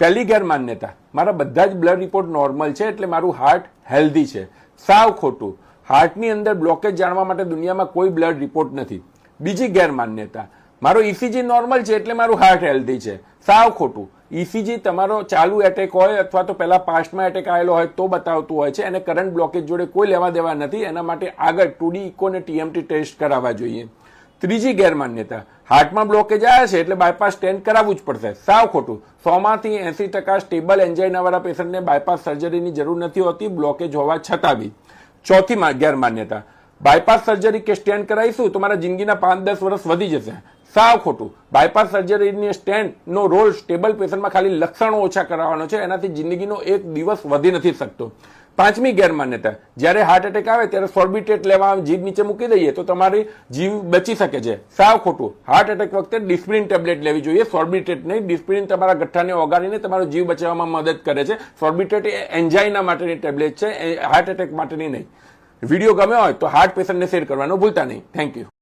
પહેલી ગેરમાન્યતા. મારા બધા જ બ્લડ રિપોર્ટ નોર્મલ છે એટલે મારું હાર્ટ હેલ્ધી છે. સાવ ખોટું. હાર્ટની અંદર બ્લોકેજ જાણવા માટે દુનિયામાં કોઈ બ્લડ રિપોર્ટ નથી. બીજી ગેરમાન્યતા. મારો ઇસીજી નોર્મલ છે એટલે મારું હાર્ટ હેલ્ધી છે. સાવ ખોટું. ઇસીજી તમારો ચાલુ એટેક હોય અથવા તો પહેલા પાસ્ટમાં એટેક આવેલો હોય તો બતાવતું હોય છે. અને કરંટ બ્લોકેજ જોડે કોઈ લેવા દેવા નથી. એના માટે આગળ ટુડી ઇકો અને ટીએમટી ટેસ્ટ કરાવવા જોઈએ. ત્રીજી ગેરમાન્યતા. હાર્ટમાં બ્લોકેજ આવ્યા છે એટલે બાયપાસ સ્ટેન્ટ કરાવવું જ પડશે. સાવ ખોટું. સોમાંથી એસી ટકા સ્ટેબલ એન્જાઇનાવાળા પેશન્ટને બાયપાસ સર્જરીની જરૂર નથી હોતી બ્લોકેજ હોવા છતાં બી. ચોથી ગેરમાન્યતા. બાયપાસ સર્જરી કે સ્ટેન્ડ કરાવીશું તો મારા જિંદગીના પાંચ દસ વર્ષ વધી જશે. સાવ ખોટું. બાયપાસ સર્જરીની સ્ટેન્ડનો રોલ સ્ટેબલ પેશન્ટમાં ખાલી લક્ષણો ઓછા કરાવવાનો છે. એનાથી જિંદગીનો એક દિવસ વધી નથી શકતો. પાંચમી ગેરમાન્યતા જ્યારે હાર્ટ એટેક આવે ત્યારે સોર્બિટેટ લેવા જીભ નીચે મૂકી દઈએ તો તમારી જીવ બચી શકે છે. સાવ ખોટું. હાર્ટ એટેક વખતે ડિસ્પ્રિન ટેબ્લેટ લેવી જોઈએ. સોર્બિટેટ નહીં. ડિસ્પ્રિન તમારા ગઠ્ઠાને ઓગાળીને તમારો જીવ બચાવવામાં મદદ કરે છે. સોર્બિટેટ એ એન્જાઇના માટેની ટેબ્લેટ છે. હાર્ટ એટેક માટેની નહીં. વીડિયો ગમ્યો હોય તો હાર્ટ પેશન્ટને શેર કરવાનું ભૂલતા નહીં. Thank you